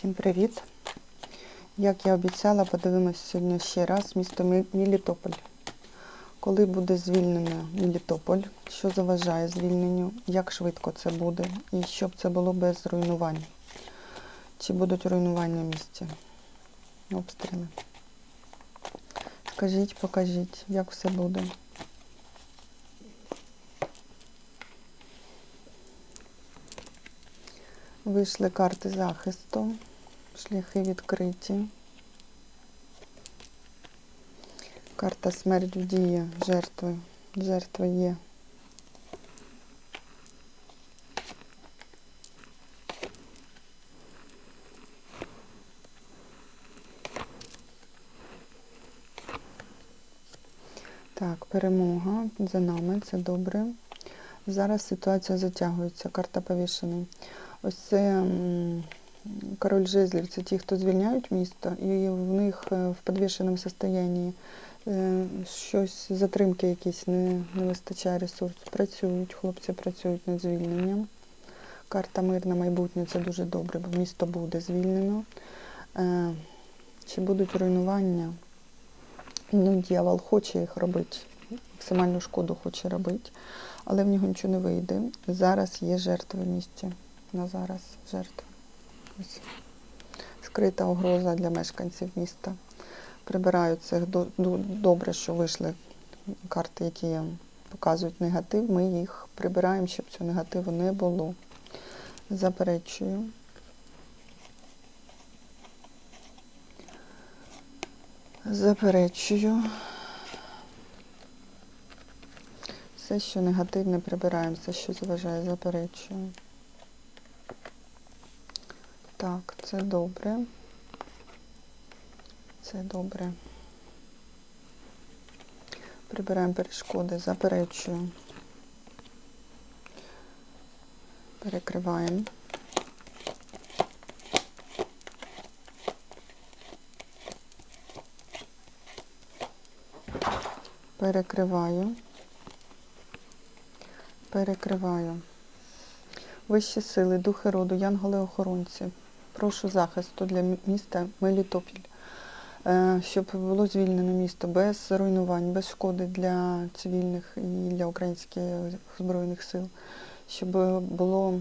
Всім привіт! Як я обіцяла, подивимося сьогодні ще раз місто Мі- Мелітополь. Коли буде звільнено Мелітополь, що заважає звільненню, як швидко це буде, і щоб це було без руйнувань. Чи будуть руйнування в місті? Обстріли. Скажіть, покажіть, як все буде. Вийшли карти захисту, шляхи відкриті. Карта смерть в дії, жертви. Жертва є. Так, перемога за нами, це добре. Зараз ситуація затягується, карта повішений. Ось це король жезлів, це ті, хто звільняють місто, і в них е, в підвішеному стані щось, затримки якісь не, не вистачає ресурсу. Працюють, хлопці працюють над звільненням. Карта мир на майбутнє це дуже добре, бо місто буде звільнено. Е, Чи будуть руйнування? Ну, дьявол хоче їх робити, максимальну шкоду хоче робити, але в нього нічого не вийде. Зараз є жертви в місті. На зараз жертви. Ось. Скрита угроза для мешканців міста. Прибирають цих до- до- добре, що вийшли карти, які показують негатив. Ми їх прибираємо, щоб цього негативу не було. Заперечую. Заперечую. Все, що негативне, прибираємо, все, що заважає, заперечую. Так, це добре. Це добре. Прибираємо перешкоди, заперечую. Перекриваємо. Перекриваю. Перекриваю. Вищі сили, духи роду, янголи-охоронці. Прошу захисту для міста Мелітопіль, Е, щоб було звільнено місто без руйнувань, без шкоди для цивільних і для українських збройних сил, щоб було,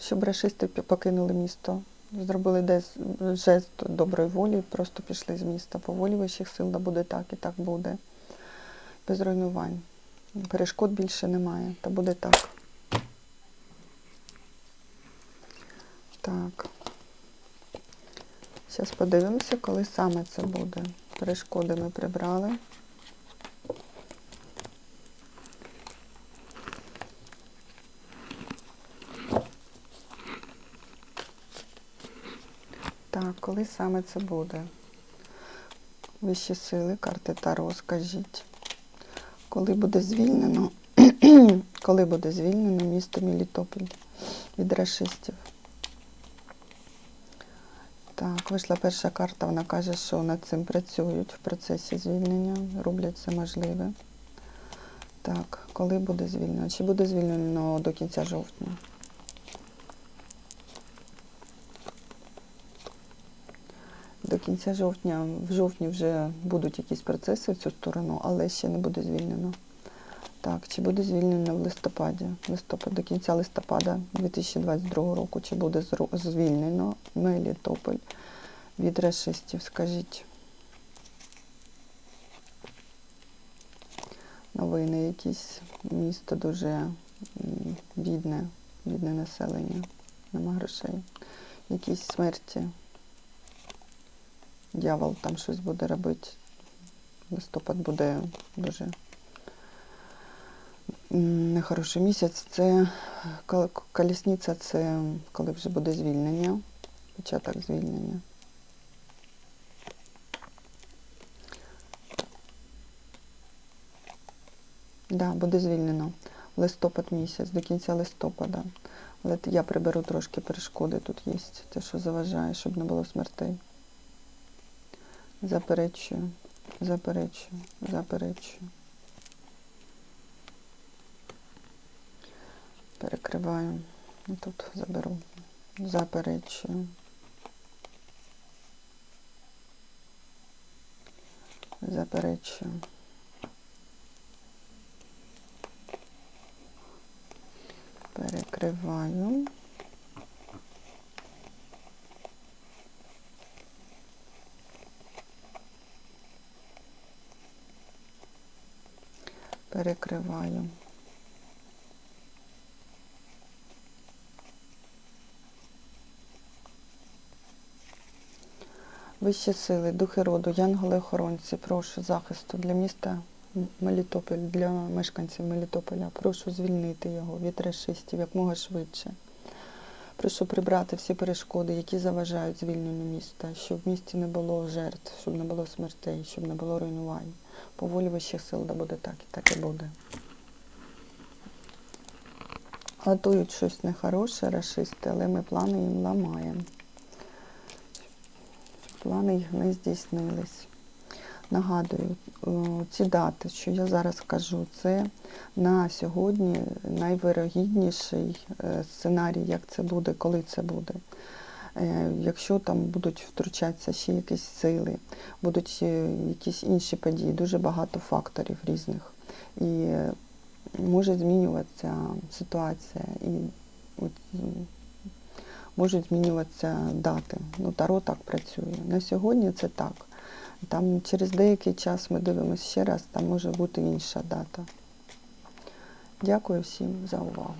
щоб рашисти покинули місто, зробили десь жест доброї волі, просто пішли з міста. По волі вищих сил да буде так і так буде. Без руйнувань. Перешкод більше немає, та буде. Так. Зараз подивимося, коли саме це буде. Перешкоди ми прибрали. Так, коли саме це буде? Вищі сили, карти Таро, скажіть. Коли буде звільнено, коли буде звільнено місто Мелітополь від рашистів? Так, вийшла перша карта, вона каже, що над цим працюють в процесі звільнення, роблять все можливе. Так, коли буде звільнено? Чи буде звільнено до кінця жовтня? До кінця жовтня, в жовтні вже будуть якісь процеси в цю сторону, але ще не буде звільнено. Так, чи буде звільнено в листопаді? Листопад, до кінця листопада 2022 року, чи буде звільнено Мелітополь від расистів? Скажіть. Новини якісь. Місто дуже бідне, бідне населення. Нема грошей. Якісь смерті. Дьявол там щось буде робити. Листопад буде дуже нехороший місяць. Це кол- колісниця, це коли вже буде звільнення, початок звільнення. Да, буде звільнено. Листопад місяць, до кінця листопада. Але я приберу трошки перешкоди тут є, те, що заважає, щоб не було смертей. Заперечую, заперечую, заперечую. Перекриваю. Тут заберу. Заперечую. Заперечую. Перекриваю. Перекриваю. Вищі сили, духи роду, янголи-охоронці, прошу захисту для міста Мелітополь, для мешканців Мелітополя. Прошу звільнити його від расистів якмога швидше. Прошу прибрати всі перешкоди, які заважають звільненню міста, щоб в місті не було жертв, щоб не було смертей, щоб не було руйнувань. По волі вищих сил да буде так і так і буде. Готують щось нехороше, расисти, але ми плани їм ламаємо. Плани їх не здійснились. Нагадую, ці дати, що я зараз кажу, це на сьогодні найвирогідніший е, сценарій, як це буде, коли це буде. Е, Якщо там будуть втручатися ще якісь сили, будуть е, якісь інші події, дуже багато факторів різних. І може змінюватися ситуація, і от, можуть змінюватися дати. Ну, Таро так працює. На сьогодні це так. Там через деякий час ми дивимося ще раз, там може бути інша дата. Дякую всім за увагу.